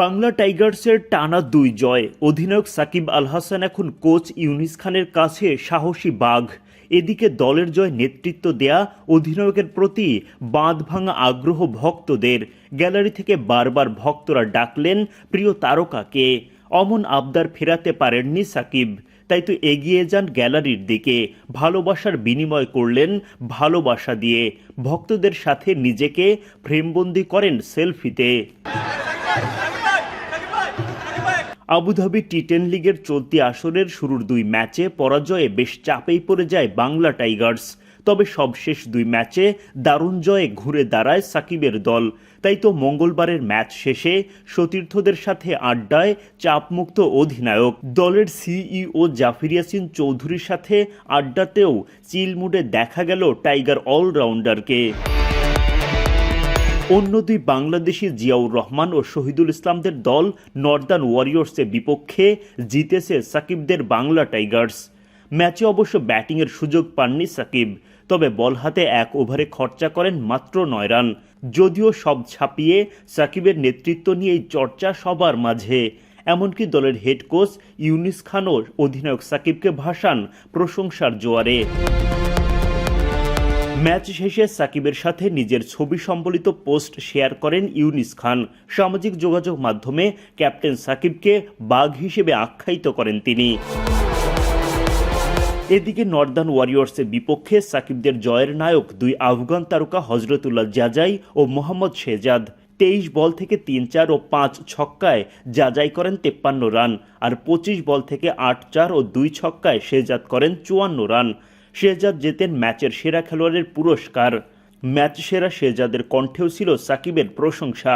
বাংলা টাইগার্সের টানা দুই জয় অধিনায়ক সাকিব আল হাসান এখন কোচ ইউনিস খানের কাছে সাহসী বাঘ। এদিকে দলের জয় নেতৃত্ব দেয়া অধিনায়কের প্রতি বাঁধ ভাঙা আগ্রহ ভক্তদের। গ্যালারি থেকে বারবার ভক্তরা ডাকলেন, প্রিয় তারকাকে, অমন আবদার ফেরাতে পারেননি সাকিব। তাই তো এগিয়ে যান গ্যালারির দিকে। ভালোবাসার বিনিময় করলেন ভালোবাসা দিয়ে। ভক্তদের সাথে নিজেকে ফ্রেমবন্দি করেন সেলফিতে। আবুধাবি টি টেন লিগের চলতি আসরের শুরুর দুই ম্যাচে পরাজয়ে বেশ চাপেই পড়ে যায় বাংলা টাইগার্স। তবে সবশেষ দুই ম্যাচে দারুণ জয়ে ঘুরে দাঁড়ায় সাকিবের দল। তাই তো মঙ্গলবারের ম্যাচ শেষে সতীর্থদের সাথে আড্ডায় চাপমুক্ত অধিনায়ক। দলের সিইও জাফর ইয়াসিন চৌধুরীর সাথে আড্ডাতেও চিলমুডে দেখা গেল টাইগার অলরাউন্ডারকে। অন্য দুই বাংলাদেশি জিয়াউর রহমান ও শহীদুল ইসলামদের দল নর্দার্ন ওয়ারিয়র্সের বিপক্ষে জিতেছে সাকিবদের বাংলা টাইগার্স। ম্যাচে অবশ্য ব্যাটিংয়ের সুযোগ পাননি সাকিব, তবে বল হাতে এক ওভারে খরচা করেন মাত্র নয় রান। যদিও সব ছাপিয়ে সাকিবের নেতৃত্ব নিয়েই চর্চা সবার মাঝে। এমনকি দলের হেড কোচ ইউনিস খানও অধিনায়ক সাকিবকে ভাসান প্রশংসার জোয়ারে। ম্যাচ শেষে সাকিবের সাথে নিজের ছবি সম্বলিত পোস্ট শেয়ার করেন ইউনিস খান। সামাজিক যোগাযোগ মাধ্যমে ক্যাপ্টেন সাকিবকে বাঘ হিসেবে আখ্যায়িত করেন তিনি। এদিকে নর্দার্ন ওয়ারিয়র্সের বিপক্ষে সাকিবদের জয়ের নায়ক দুই আফগান তারকা হজরতুল্লাহ জাজাই ও মোহাম্মদ শেজাদ তেইশ বল থেকে তিন চার ও পাঁচ ছক্কায় যাচাই করেন তেপ্পান্ন রান, আর পঁচিশ বল থেকে আট চার ও দুই ছক্কায় শেজাদ করেন চুয়ান্ন রান। শেজাদ জেতেন ম্যাচের সেরা খেলোয়াড়ের পুরস্কার ম্যাচ সেরা শেজাদের কণ্ঠেও ছিল সাকিবের প্রশংসা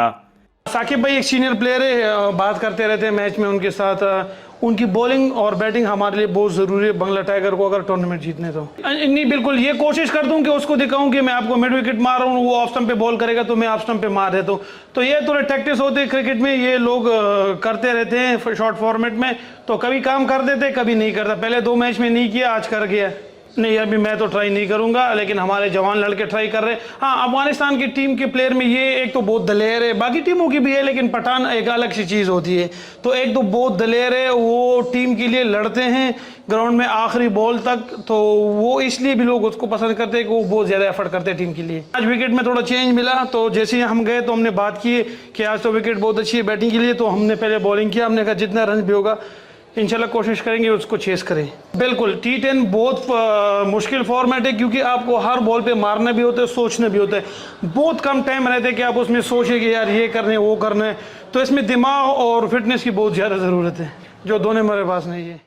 साकिब भाई एक सीनियर प्लेयर है अ, बात करते रहते हैं मैच में उनके साथ अ, उनकी बॉलिंग और बैटिंग हमारे लिए बहुत ज़रूरी है बंगला टाइगर को अगर टूर्नामेंट जीतने तो अ, नहीं बिल्कुल ये कोशिश करता हूँ कि उसको दिखाऊं कि मैं आपको मिड विकेट मार रहा हूँ वो ऑफ स्टंप पे बॉल करेगा तो मैं ऑफ स्टंप पे मार देता हूँ तो ये थोड़े टैक्टिस होते हैं क्रिकेट में ये लोग अ, करते रहते हैं शॉर्ट फॉर्मेट में तो कभी काम कर देते कभी नहीं करता पहले दो मैच में नहीं किया आज कर गया नहीं, अभी मैं तो ट्राई नहीं करूँगा, लेकिन हमारे जवान लड़के ट्राई कर रहे हैं। हाँ अफ़गानिस्तान की टीम के प्लेयर में ये एक तो बहुत दलेर है। बाकी टीमों की भी है, लेकिन पठान एक अलग सी चीज़ होती है। तो एक तो बहुत दलेर है, वो टीम के लिए लड़ते हैं ग्राउंड में आखिरी बॉल तक तो वो इसलिए भी लोग उसको पसंद करते हैं कि वो बहुत ज़्यादा एफर्ट करते हैं टीम के लिए। आज विकेट में थोड़ा चेंज मिला तो जैसे ही हम गए तो हमने बात की कि आज तो विकेट बहुत अच्छी है बैटिंग के लिए तो हमने पहले बॉलिंग किया, हमने कहा जितना रन भी होगा इंशाल्लाह कोशिश करेंगे उसको चेस करें। बिल्कुल टी टेन बहुत मुश्किल फॉर्मेट है क्योंकि आपको हर बॉल पे मारना भी होता है, सोचना भी होता है। बहुत कम टाइम रहता है कि आप उसमें सोचें कि यार ये करना है, वो करना है। तो इसमें दिमाग और फिटनेस की बहुत ज़्यादा ज़रूरत है, जो दोनों मेरे पास नहीं है।